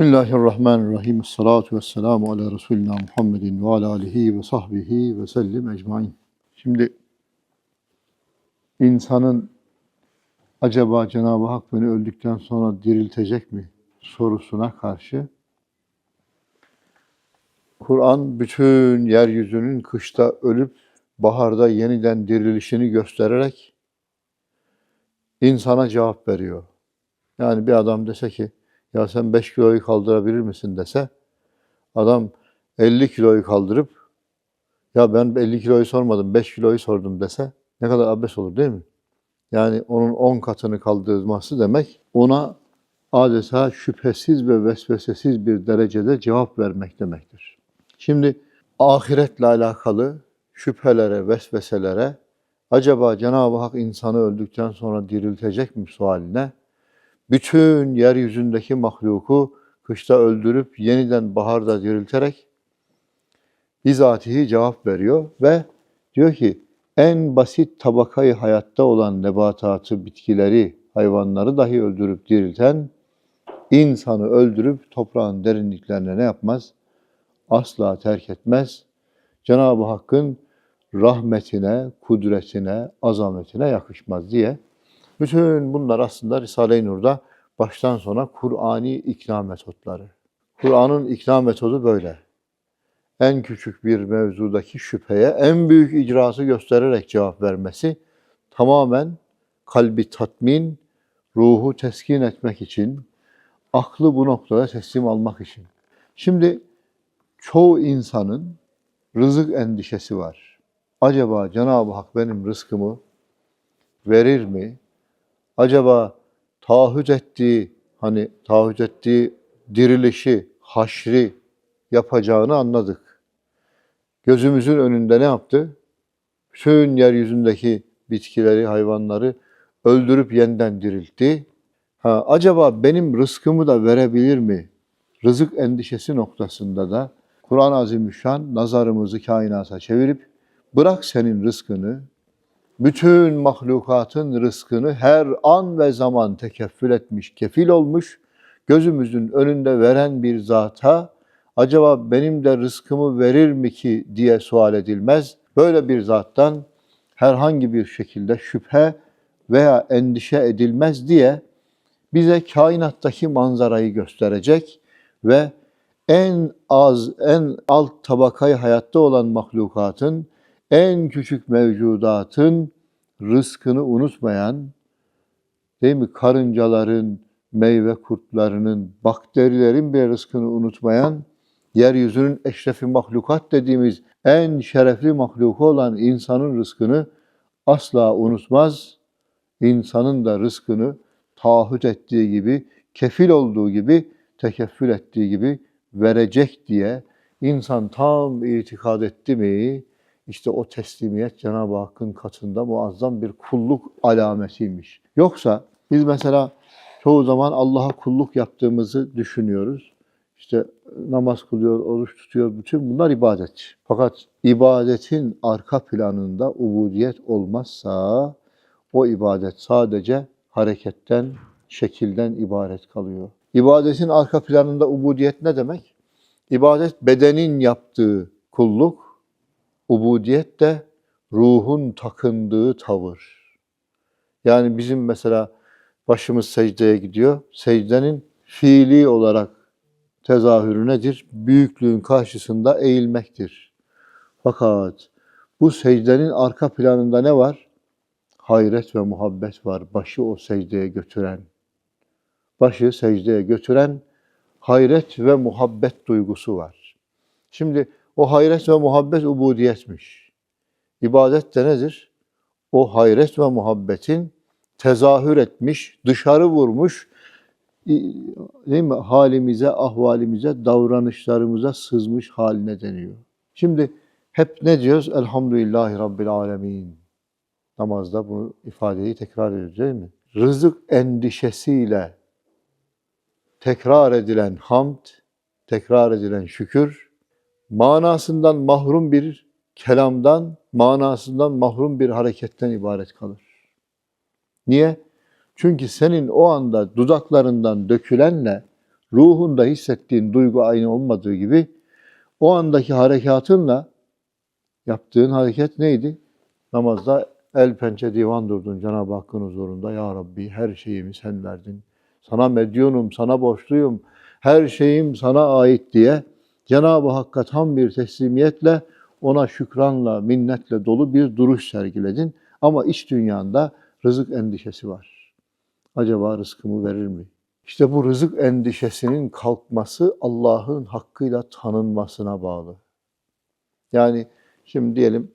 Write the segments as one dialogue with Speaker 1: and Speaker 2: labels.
Speaker 1: Bismillahirrahmanirrahim. Salatu ve selamu ala Resulina Muhammedin ve ala alihi ve sahbihi ve sellim ecmain. Şimdi insanın acaba Cenab-ı Hak beni öldükten sonra diriltecek mi sorusuna karşı Kur'an bütün yeryüzünün kışta ölüp baharda yeniden dirilişini göstererek insana cevap veriyor. Yani bir adam dese ki ya sen 5 kiloyu kaldırabilir misin dese adam 50 kiloyu kaldırıp ya ben 50 kiloyu sormadım 5 kiloyu sordum dese ne kadar abes olur değil mi? Yani onun 10 katını kaldırması demek ona adeta şüphesiz ve vesvesesiz bir derecede cevap vermek demektir. Şimdi ahiretle alakalı şüphelere, vesveselere acaba Cenab-ı Hak insanı öldükten sonra diriltecek mi sualine bütün yeryüzündeki mahluku kışta öldürüp yeniden baharda dirilterek bizatihi cevap veriyor ve diyor ki en basit tabakayı hayatta olan nebatatı, bitkileri, hayvanları dahi öldürüp dirilten insanı öldürüp toprağın derinliklerine ne yapmaz? Asla terk etmez. Cenab-ı Hakk'ın rahmetine, kudretine, azametine yakışmaz diye bütün bunlar aslında Risale-i Nur'da baştan sona Kur'ani ikna metotları. Kur'an'ın ikna metodu böyle. En küçük bir mevzudaki şüpheye en büyük icrası göstererek cevap vermesi tamamen kalbi tatmin, ruhu teskin etmek için, aklı bu noktada teslim almak için. Şimdi çoğu insanın rızık endişesi var. Acaba Cenab-ı Hak benim rızkımı verir mi? Acaba taahhüt ettiği hani taahhüt ettiği dirilişi, haşri yapacağını anladık. Gözümüzün önünde ne yaptı? Bütün yeryüzündeki bitkileri, hayvanları öldürüp yeniden diriltti. Ha, acaba benim rızkımı da verebilir mi? Rızık endişesi noktasında da Kur'an-ı Azimüşşan nazarımızı kainata çevirip bırak senin rızkını, bütün mahlukatın rızkını her an ve zaman tekeffül etmiş, kefil olmuş, gözümüzün önünde veren bir zata acaba benim de rızkımı verir mi ki diye sual edilmez. Böyle bir zattan herhangi bir şekilde şüphe veya endişe edilmez diye bize kainattaki manzarayı gösterecek ve en az, en alt tabakayı hayatta olan mahlukatın en küçük mevcudatın rızkını unutmayan, değil mi? Karıncaların, meyve kurtlarının, bakterilerin bir rızkını unutmayan, yeryüzünün eşrefi mahlukat dediğimiz en şerefli mahluku olan insanın rızkını asla unutmaz. İnsanın da rızkını taahhüt ettiği gibi, kefil olduğu gibi, tekeffül ettiği gibi verecek diye insan tam itikad etti mi, işte o teslimiyet Cenab-ı Hakk'ın katında muazzam bir kulluk alametiymiş. Yoksa biz mesela çoğu zaman Allah'a kulluk yaptığımızı düşünüyoruz. İşte namaz kılıyor, oruç tutuyor, bütün bunlar ibadet. Fakat ibadetin arka planında ubudiyet olmazsa o ibadet sadece hareketten, şekilden ibaret kalıyor. İbadetin arka planında ubudiyet ne demek? İbadet bedenin yaptığı kulluk, Ubudiyet de ruhun takındığı tavır. Yani bizim mesela başımız secdeye gidiyor. Secdenin fiili olarak tezahürü nedir? Büyüklüğün karşısında eğilmektir. Fakat bu secdenin arka planında ne var? Hayret ve muhabbet var. Başı o secdeye götüren. Başı secdeye götüren hayret ve muhabbet duygusu var. Şimdi o hayret ve muhabbet ubudiyetmiş. İbadet de nedir? O hayret ve muhabbetin tezahür etmiş, dışarı vurmuş, değil mi? halimize, ahvalimize, davranışlarımıza sızmış haline deniyor. Şimdi hep ne diyoruz? Elhamdülillahi Rabbil Alemin. Namazda bu ifadeyi tekrar ediyoruz değil mi? Rızık endişesiyle tekrar edilen hamd, tekrar edilen şükür, manasından mahrum bir kelamdan, manasından mahrum bir hareketten ibaret kalır. Niye? Çünkü senin o anda dudaklarından dökülenle ruhunda hissettiğin duygu aynı olmadığı gibi o andaki harekatınla yaptığın hareket neydi? Namazda el pençe divan durdun Cenab-ı Hakk'ın huzurunda. Ya Rabbi her şeyimi sen verdin. Sana medyunum, sana borçluyum. Her şeyim sana ait diye Cenab-ı Hakk'a tam bir teslimiyetle ona şükranla, minnetle dolu bir duruş sergiledin. Ama iç dünyanda rızık endişesi var. Acaba rızkımı verir mi? İşte bu rızık endişesinin kalkması Allah'ın hakkıyla tanınmasına bağlı. Yani şimdi diyelim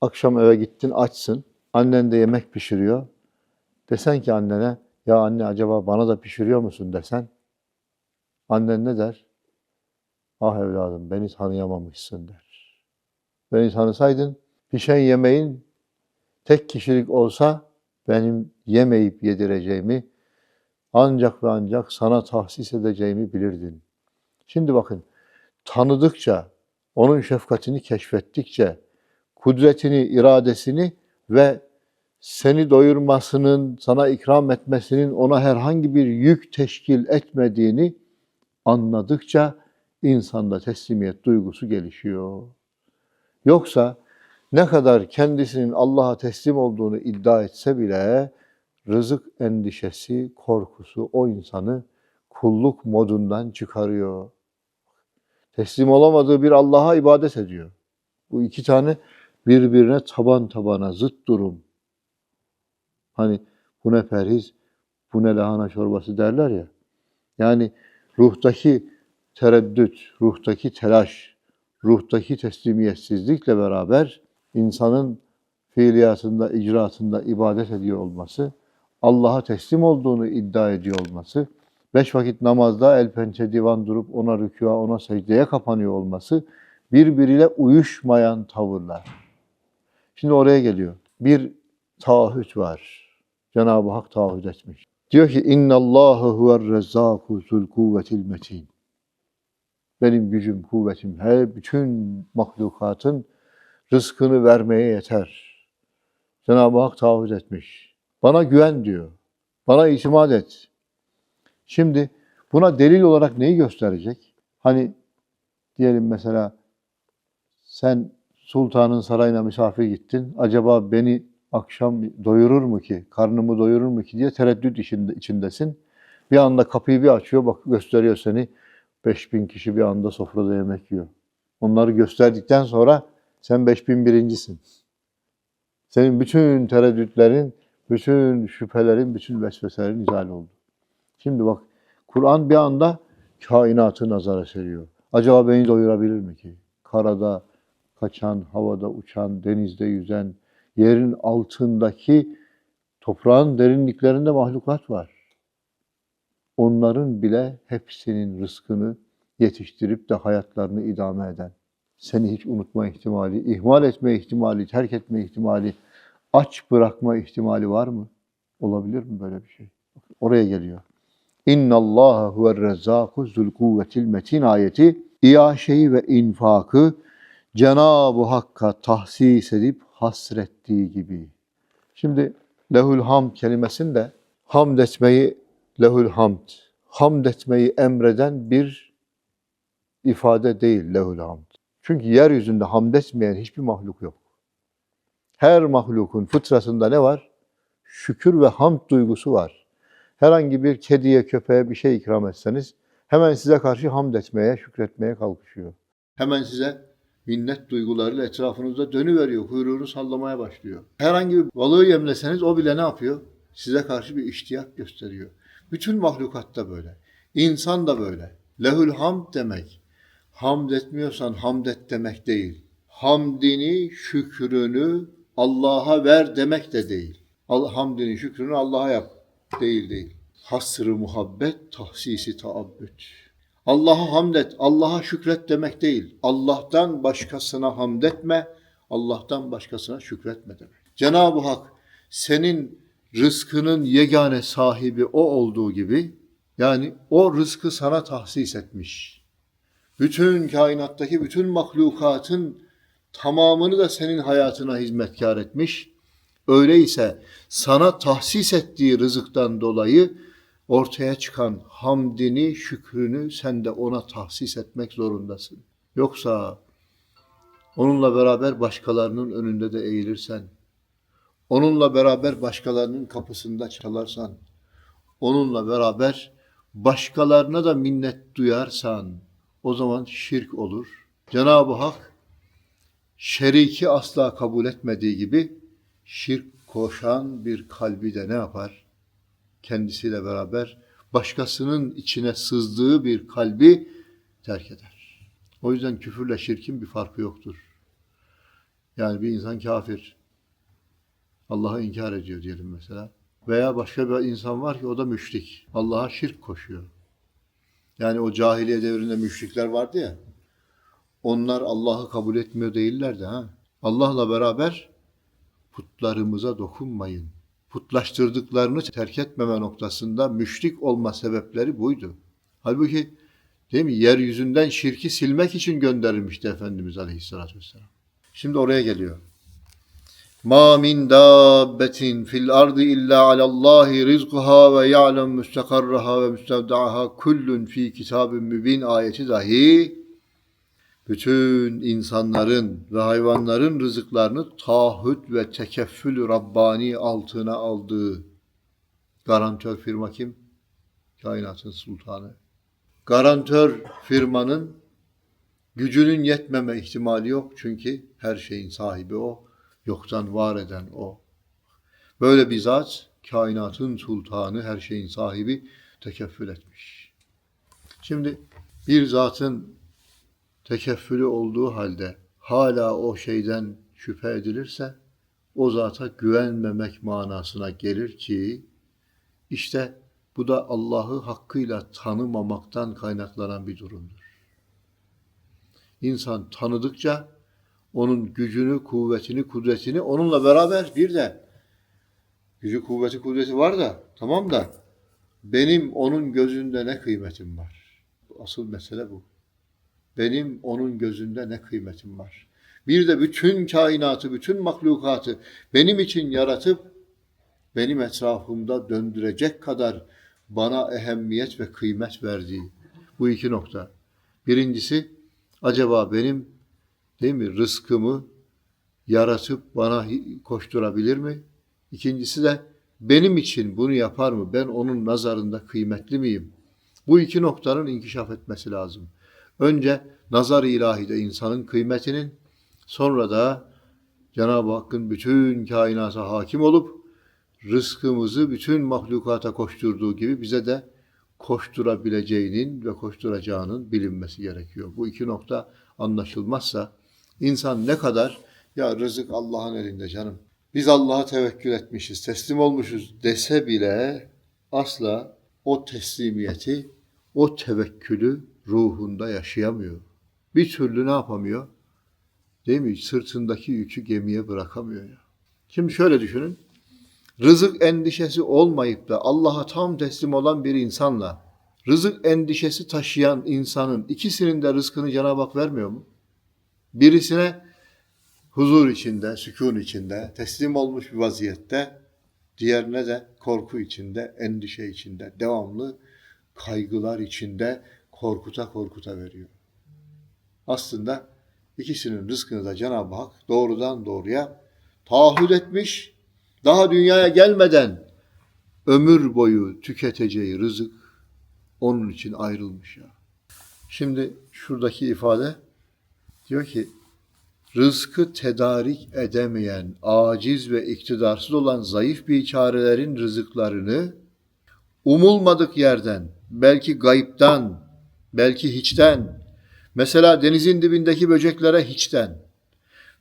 Speaker 1: akşam eve gittin açsın, annen de yemek pişiriyor. Desen ki annene, ya anne acaba bana da pişiriyor musun desen, annen ne der? Ah evladım beni tanıyamamışsın der. Beni tanısaydın pişen yemeğin tek kişilik olsa benim yemeyip yedireceğimi ancak ve ancak sana tahsis edeceğimi bilirdin. Şimdi bakın tanıdıkça, onun şefkatini keşfettikçe, kudretini, iradesini ve seni doyurmasının, sana ikram etmesinin ona herhangi bir yük teşkil etmediğini anladıkça insanda teslimiyet duygusu gelişiyor. Yoksa ne kadar kendisinin Allah'a teslim olduğunu iddia etse bile rızık endişesi, korkusu o insanı kulluk modundan çıkarıyor. Teslim olamadığı bir Allah'a ibadet ediyor. Bu iki tane birbirine taban tabana zıt durum. Hani bu ne perhiz, bu ne lahana çorbası derler ya. Yani ruhtaki tereddüt, ruhtaki telaş, ruhtaki teslimiyetsizlikle beraber insanın fiiliyatında, icraatında ibadet ediyor olması, Allah'a teslim olduğunu iddia ediyor olması, beş vakit namazda el pençe divan durup ona rükûa, ona secdeye kapanıyor olması, birbiriyle uyuşmayan tavırlar. Şimdi oraya geliyor. Bir taahhüt var. Cenab-ı Hak taahhüt etmiş. Diyor ki inna Allahu huver rezzâku zul kuvvetil metin. Benim gücüm, kuvvetim her bütün mahlukatın rızkını vermeye yeter. Cenab-ı Hak taahhüt etmiş. Bana güven diyor. Bana itimat et. Şimdi buna delil olarak neyi gösterecek? Hani diyelim mesela sen sultanın sarayına misafir gittin. Acaba beni akşam doyurur mu ki, karnımı doyurur mu ki diye tereddüt içinde, içindesin. Bir anda kapıyı bir açıyor, bak gösteriyor seni. 5000 kişi bir anda sofrada yemek yiyor. Onları gösterdikten sonra sen 5000 birincisin. Senin bütün tereddütlerin, bütün şüphelerin, bütün vesveselerin izale oldu. Şimdi bak Kur'an bir anda kainatı nazara seriyor. Acaba beni doyurabilir mi ki? Karada kaçan, havada uçan, denizde yüzen, yerin altındaki toprağın derinliklerinde mahlukat var. Onların bile hepsinin rızkını yetiştirip de hayatlarını idame eden, seni hiç unutma ihtimali, ihmal etme ihtimali, terk etme ihtimali, aç bırakma ihtimali var mı? Olabilir mi böyle bir şey? Oraya geliyor. İnna Allah huver rezzaku zul kuvvetil metin ayeti iaşeyi ve infakı Cenab-ı Hakk'a tahsis edip hasrettiği gibi. Şimdi lehül hamd kelimesinde hamd etmeyi lehül hamd, hamd etmeyi emreden bir ifade değil lehül hamd. Çünkü yeryüzünde hamd etmeyen hiçbir mahluk yok. Her mahlukun fıtratında ne var? Şükür ve hamd duygusu var. Herhangi bir kediye, köpeğe bir şey ikram etseniz hemen size karşı hamd etmeye, şükretmeye kalkışıyor. Hemen size minnet duygularıyla etrafınızda dönüveriyor, kuyruğunu sallamaya başlıyor. Herhangi bir balığı yemleseniz o bile ne yapıyor? Size karşı bir iştiyak gösteriyor. Bütün mahlukatta böyle. İnsan da böyle. Lehül hamd demek. Hamd etmiyorsan hamd et demek değil. Hamdini, şükrünü Allah'a ver demek de değil. Hamdini, şükrünü Allah'a yap. Değil değil. Hasrı muhabbet, tahsisi taabbüt. Allah'a hamd et, Allah'a şükret demek değil. Allah'tan başkasına hamd etme, Allah'tan başkasına şükretme demek. Cenab-ı Hak senin rızkının yegane sahibi o olduğu gibi, yani o rızkı sana tahsis etmiş. Bütün kainattaki bütün mahlukatın tamamını da senin hayatına hizmetkar etmiş. Öyleyse sana tahsis ettiği rızıktan dolayı ortaya çıkan hamdini, şükrünü sen de ona tahsis etmek zorundasın. Yoksa onunla beraber başkalarının önünde de eğilirsen, onunla beraber başkalarının kapısında çalarsan, onunla beraber başkalarına da minnet duyarsan o zaman şirk olur. Cenab-ı Hak şeriki asla kabul etmediği gibi şirk koşan bir kalbi de ne yapar? Kendisiyle beraber başkasının içine sızdığı bir kalbi terk eder. O yüzden küfürle şirkin bir farkı yoktur. Yani bir insan kafir. Allah'ı inkar ediyor diyelim mesela. Veya başka bir insan var ki o da müşrik. Allah'a şirk koşuyor. Yani o cahiliye devrinde müşrikler vardı ya. Onlar Allah'ı kabul etmiyor değillerdi ha. Allah'la beraber putlarımıza dokunmayın. Putlaştırdıklarını terk etmeme noktasında müşrik olma sebepleri buydu. Halbuki değil mi? Yeryüzünden şirki silmek için gönderilmişti Efendimiz Aleyhisselatü Vesselam. Şimdi oraya geliyor. Ma min dabbetin fil ardı illa alallahi rizquha ve ya'lem müstakarraha ve müstevda'aha kullun fi kitabin mübin ayeti dahi bütün insanların ve hayvanların rızıklarını taahhüt ve tekeffül Rabbani altına aldığı garantör firma kim? Kainatın sultanı. Garantör firmanın gücünün yetmeme ihtimali yok çünkü her şeyin sahibi o, yoktan var eden o. Böyle bir zat kainatın sultanı, her şeyin sahibi tekeffül etmiş. Şimdi bir zatın tekeffülü olduğu halde hala o şeyden şüphe edilirse o zata güvenmemek manasına gelir ki işte bu da Allah'ı hakkıyla tanımamaktan kaynaklanan bir durumdur. İnsan tanıdıkça onun gücünü, kuvvetini, kudretini onunla beraber bir de gücü, kuvveti, kudreti var da tamam da benim onun gözünde ne kıymetim var? Asıl mesele bu. Benim onun gözünde ne kıymetim var? Bir de bütün kainatı, bütün mahlukatı benim için yaratıp benim etrafımda döndürecek kadar bana ehemmiyet ve kıymet verdiği bu iki nokta. Birincisi acaba benim değil mi rızkımı yaratıp bana koşturabilir mi? İkincisi de benim için bunu yapar mı? Ben onun nazarında kıymetli miyim? Bu iki noktanın inkişaf etmesi lazım. Önce nazar ilahide insanın kıymetinin, sonra da Cenab-ı Hakk'ın bütün kainata hakim olup rızkımızı bütün mahlukata koşturduğu gibi bize de koşturabileceğinin ve koşturacağının bilinmesi gerekiyor. Bu iki nokta anlaşılmazsa insan ne kadar ya rızık Allah'ın elinde canım. Biz Allah'a tevekkül etmişiz, teslim olmuşuz dese bile asla o teslimiyeti, o tevekkülü ruhunda yaşayamıyor. Bir türlü ne yapamıyor? Değil mi? Sırtındaki yükü gemiye bırakamıyor ya. Şimdi şöyle düşünün. Rızık endişesi olmayıp da Allah'a tam teslim olan bir insanla rızık endişesi taşıyan insanın ikisinin de rızkını Cenab-ı Hak vermiyor mu? Birisine huzur içinde, sükun içinde, teslim olmuş bir vaziyette, diğerine de korku içinde, endişe içinde, devamlı kaygılar içinde korkuta korkuta veriyor. Aslında ikisinin rızkını da Cenab-ı Hak doğrudan doğruya taahhüt etmiş, daha dünyaya gelmeden ömür boyu tüketeceği rızık onun için ayrılmış ya. Şimdi şuradaki ifade diyor ki rızkı tedarik edemeyen, aciz ve iktidarsız olan zayıf biçarelerin rızıklarını umulmadık yerden, belki gayiptan, belki hiçten, mesela denizin dibindeki böceklere hiçten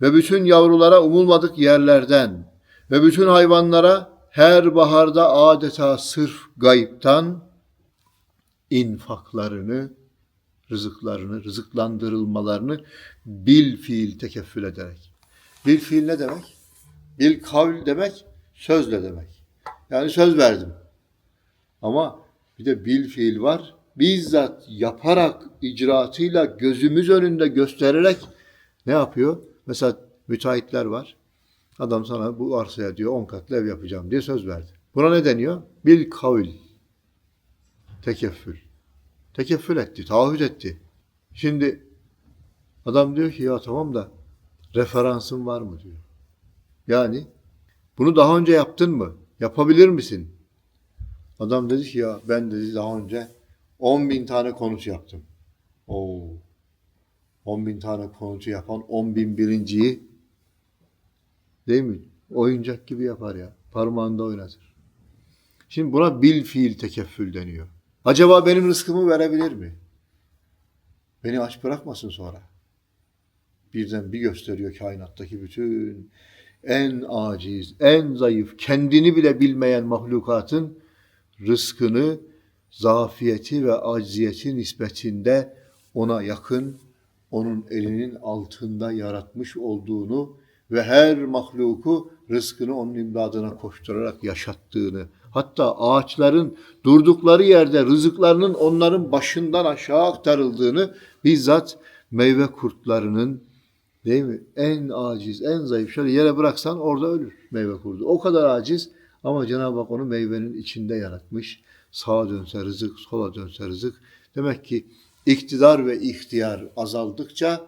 Speaker 1: ve bütün yavrulara umulmadık yerlerden ve bütün hayvanlara her baharda adeta sırf gayiptan infaklarını, rızıklarını, rızıklandırılmalarını bil fiil tekeffül ederek. Bil fiil ne demek? Bil kavl demek, sözle demek. Yani söz verdim. Ama bir de bil fiil var. Bizzat yaparak, icraatıyla gözümüz önünde göstererek ne yapıyor? Mesela müteahhitler var. Adam sana bu arsaya diyor 10 katlı ev yapacağım diye söz verdi. Buna ne deniyor? Bil kavil. Tekeffül. Tekeffül etti, taahhüt etti. Şimdi adam diyor ki ya tamam da referansın var mı diyor. Yani bunu daha önce yaptın mı? Yapabilir misin? Adam dedi ki ya ben dedi daha önce 10 bin tane konuş yaptım. Oo. 10 bin tane konucu yapan 10 bin birinciyi değil mi? Oyuncak gibi yapar ya. Parmağında oynatır. Şimdi buna bil fiil tekeffül deniyor. Acaba benim rızkımı verebilir mi? Beni aç bırakmasın sonra. Birden bir gösteriyor kainattaki bütün en aciz, en zayıf, kendini bile bilmeyen mahlukatın rızkını zafiyeti ve acziyeti nispetinde ona yakın, onun elinin altında yaratmış olduğunu ve her mahluku rızkını onun imdadına koşturarak yaşattığını, hatta ağaçların durdukları yerde rızıklarının onların başından aşağı aktarıldığını bizzat meyve kurtlarının değil mi? En aciz, en zayıf. Şöyle yere bıraksan orada ölür meyve kurdu. O kadar aciz ama Cenab-ı Hak onu meyvenin içinde yaratmış. Sağa dönse rızık, sola dönse rızık. Demek ki iktidar ve ihtiyar azaldıkça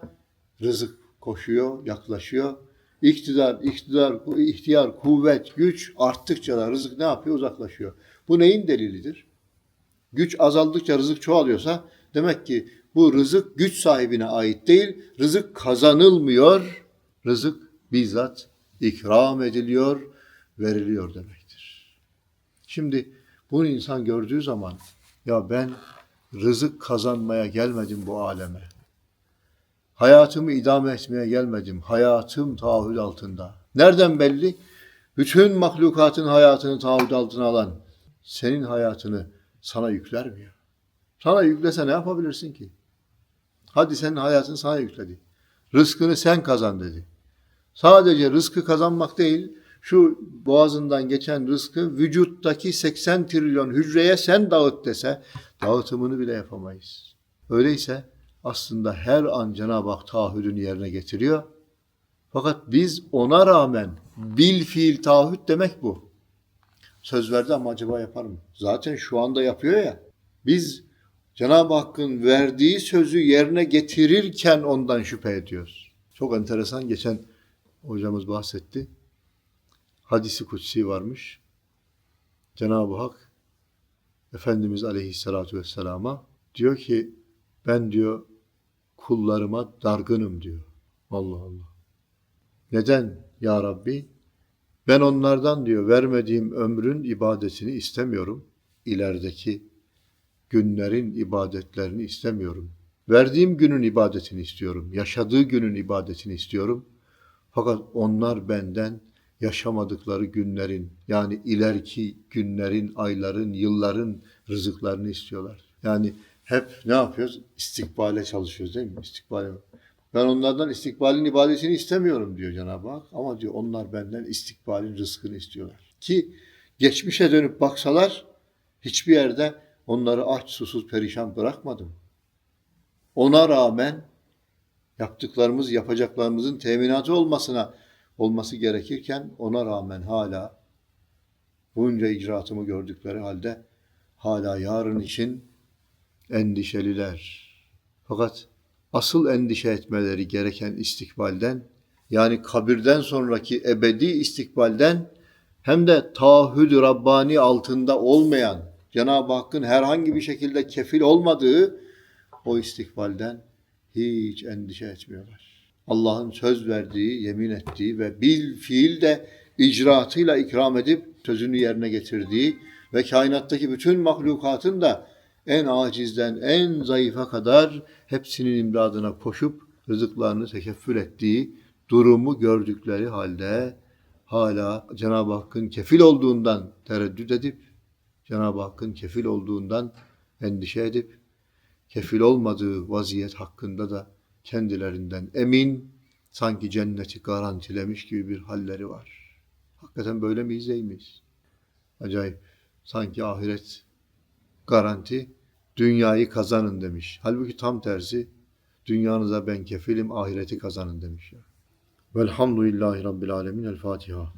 Speaker 1: rızık koşuyor, yaklaşıyor. İktidar, iktidar, ihtiyar, kuvvet, güç arttıkça da rızık ne yapıyor? Uzaklaşıyor. Bu neyin delilidir? Güç azaldıkça rızık çoğalıyorsa demek ki bu rızık güç sahibine ait değil, rızık kazanılmıyor, rızık bizzat ikram ediliyor, veriliyor demektir. Şimdi bunu insan gördüğü zaman ya ben rızık kazanmaya gelmedim bu aleme. Hayatımı idame etmeye gelmedim. Hayatım taahhüt altında. Nereden belli? Bütün mahlukatın hayatını taahhüt altına alan senin hayatını sana yükler mi? Sana yüklese ne yapabilirsin ki? Hadi senin hayatın sana yükledi. Rızkını sen kazan dedi. Sadece rızkı kazanmak değil, şu boğazından geçen rızkı vücuttaki 80 trilyon hücreye sen dağıt dese dağıtımını bile yapamayız. Öyleyse aslında her an Cenab-ı Hak taahhüdünü yerine getiriyor. Fakat biz ona rağmen bil fiil taahhüt demek bu. Söz verdi ama acaba yapar mı? Zaten şu anda yapıyor ya. Biz Cenab-ı Hakk'ın verdiği sözü yerine getirirken ondan şüphe ediyoruz. Çok enteresan geçen hocamız bahsetti. Hadisi kutsi varmış. Cenab-ı Hak Efendimiz Aleyhisselatü Vesselam'a diyor ki ben diyor kullarıma dargınım diyor. Allah Allah. Neden ya Rabbi? Ben onlardan diyor vermediğim ömrün ibadetini istemiyorum. İlerideki günlerin ibadetlerini istemiyorum. Verdiğim günün ibadetini istiyorum. Yaşadığı günün ibadetini istiyorum. Fakat onlar benden yaşamadıkları günlerin yani ileriki günlerin, ayların, yılların rızıklarını istiyorlar. Yani hep ne yapıyoruz? İstikbale çalışıyoruz değil mi? İstikbale. Ben onlardan istikbalin ibadetini istemiyorum diyor Cenab-ı Hak. Ama diyor onlar benden istikbalin rızkını istiyorlar. Ki geçmişe dönüp baksalar hiçbir yerde onları aç, susuz, perişan bırakmadım. Ona rağmen yaptıklarımız, yapacaklarımızın teminatı olmasına olması gerekirken ona rağmen hala bunca icraatımı gördükleri halde hala yarın için endişeliler. Fakat asıl endişe etmeleri gereken istikbalden yani kabirden sonraki ebedi istikbalden hem de taahhüd Rabbani altında olmayan Cenab-ı Hakk'ın herhangi bir şekilde kefil olmadığı o istikbalden hiç endişe etmiyorlar. Allah'ın söz verdiği, yemin ettiği ve bil fiil de icraatıyla ikram edip sözünü yerine getirdiği ve kainattaki bütün mahlukatın da en acizden en zayıfa kadar hepsinin imdadına koşup rızıklarını tekeffül ettiği durumu gördükleri halde hala Cenab-ı Hakk'ın kefil olduğundan tereddüt edip Cenab-ı Hakk'ın kefil olduğundan endişe edip kefil olmadığı vaziyet hakkında da kendilerinden emin, sanki cenneti garantilemiş gibi bir halleri var. Hakikaten böyle miyiz değil miyiz? Acayip. Sanki ahiret garanti, dünyayı kazanın demiş. Halbuki tam tersi, dünyanıza ben kefilim, ahireti kazanın demiş. Ya. Velhamdülillahi Rabbil Alemin. El Fatiha.